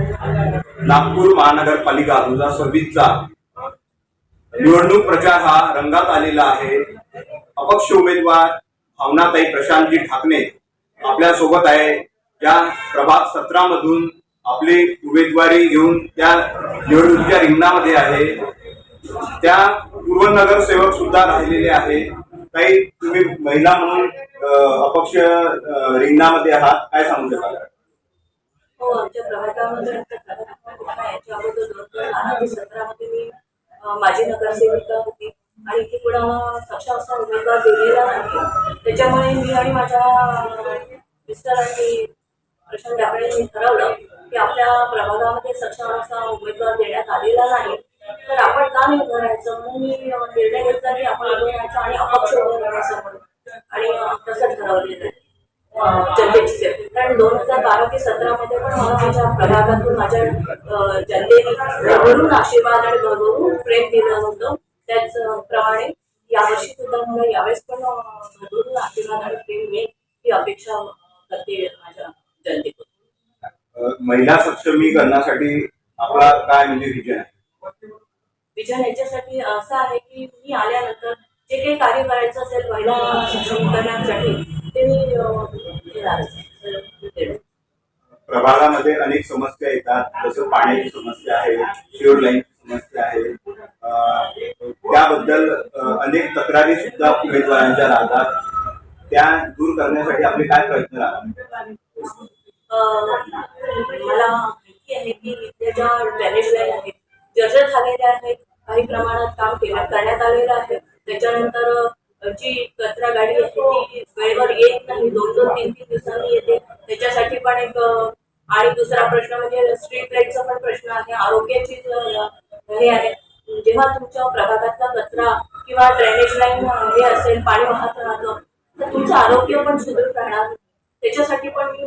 नागपूर महानगरपालिका दोन हजार सव्वीसचा निवडणूक प्रचार हा रंगात आलेला आहे. अपक्ष उमेदवार भावनाताई प्रशांतजी ठाकणे आपल्यासोबत आहे. या प्रभाग सतरा मधून आपली उमेदवारी घेऊन त्या निवडणुकीच्या रिंगणामध्ये आहे. त्या पूर्व नगरसेवक सुद्धा राहिलेले आहे. काही तुम्ही महिला म्हणून अपक्ष रिंगणामध्ये आहात. काय सांगू शकाल? याच्या अगोदर दोन हजार ते सतरामध्ये मी माजी नगरसेविका होती. आणि इथे पुढं सक्षम असा उमेदवार दिलेला नाही. त्याच्यामुळे मी आणि माझ्या मिस्टरांनी प्रशांत डाबळे यांनी ठरवलं की आपल्या प्रभागामध्ये सक्षम असा उमेदवार देण्यात आलेला नाही. तर आपण का नाही उभं राहायचं? म्हणून मी निर्णय घेतला की आपण उभं राहायचं आणि अपक्ष उभं राहण्याचं म्हणून. आणि तसं ठरवलेलं आहे. जनतेची सेवा. कारण दोन हजार बारा ते सतरा मध्ये पण मला माझ्या प्रभागातून माझ्या जनतेने भरभरून आशीर्वाद आणि भरभरून प्रेम दिलं होतं. यावर्षी सुद्धा मला यावेळेस पण भरभरून आशीर्वाद आणि प्रेम मिळेल ही अपेक्षा करते माझ्या जनतेकडून. अं, महिला सक्षमीकरणासाठी आपला काय म्हणजे विजन आहे? विजन याच्यासाठी असं आहे की मी आल्यानंतर जे काही कार्य करायचं असेल महिला सक्षमीकरणासाठी घेणार प्रभागामध्ये अनेक समस्या येतात. जसं पाण्याची समस्या आहे शिवर लाईनची समस्या आहे. त्याबद्दल अनेक तक्रारी सुद्धा उमेदवारांच्या राहतात त्या दूर करण्यासाठी आपले काय प्रयत्न राहतात मला माहिती आहे की इथे ज्या ड्रेनेज लाईन आहेत जर्जर झालेल्या आहेत काही प्रमाणात काम केलं करण्यात आलेलं आहे. त्याच्यानंतर जी कचरा गाडी असते ती वेळेवर येत नाही. दोन दोन तीन तीन दिवसांनी येते. त्याच्यासाठी पण एक आणि दुसरा प्रश्न म्हणजे स्ट्रीट लाईटचा पण प्रश्न आहे. आरोग्याची हे आहे. जेव्हा तुमच्या प्रभागातला कचरा किंवा ड्रेनेज लाईन हे असेल पाणी वाहत राहतं तर तुमचं आरोग्य पण सुदृढ राहणार त्याच्यासाठी पण मी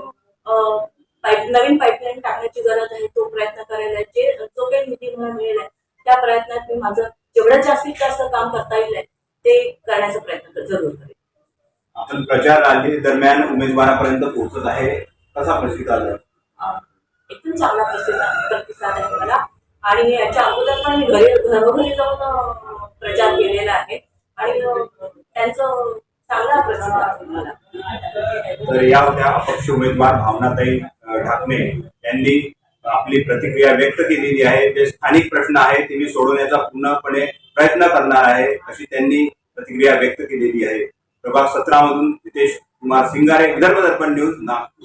पाईप नवीन पाईपलाईन टाकण्याची गरज आहे. तो प्रयत्न करायला जे जो काही निधी मला मिळेल आहे, त्या प्रयत्नात मी माझं जेवढं जास्तीत जास्त काम करता येईल आहे, ते करण्याचा प्रयत्न जरूर करेन. आपण प्रचार रॅली दरम्यान उमेदवारापर्यंत पोहोचत आहे. कसा प्रतिसाद एकदम चांगला प्रतिसाद प्रतिसाद आहे मला. आणि याच्या अगोदर पण मी घरी घरोघरी जाऊन प्रचार केलेला आहे. आणि त्यांचं चांगला प्रतिसाद मला. तर या होत्या अपक्ष उमेदवार भावनाताई अ, ढाकणे यांनी आपली प्रतिक्रिया व्यक्त केलेली आहे. जे स्थानिक प्रश्न आहे ते मी सोडवण्याचा पूर्णपणे प्रयत्न करणार आहे अशी त्यांनी प्रतिक्रिया व्यक्त केलेली आहे. प्रभाग सतरामधून नितेश कुमार सिंगारे विदर्भ दर्पण न्यूज नागपूर.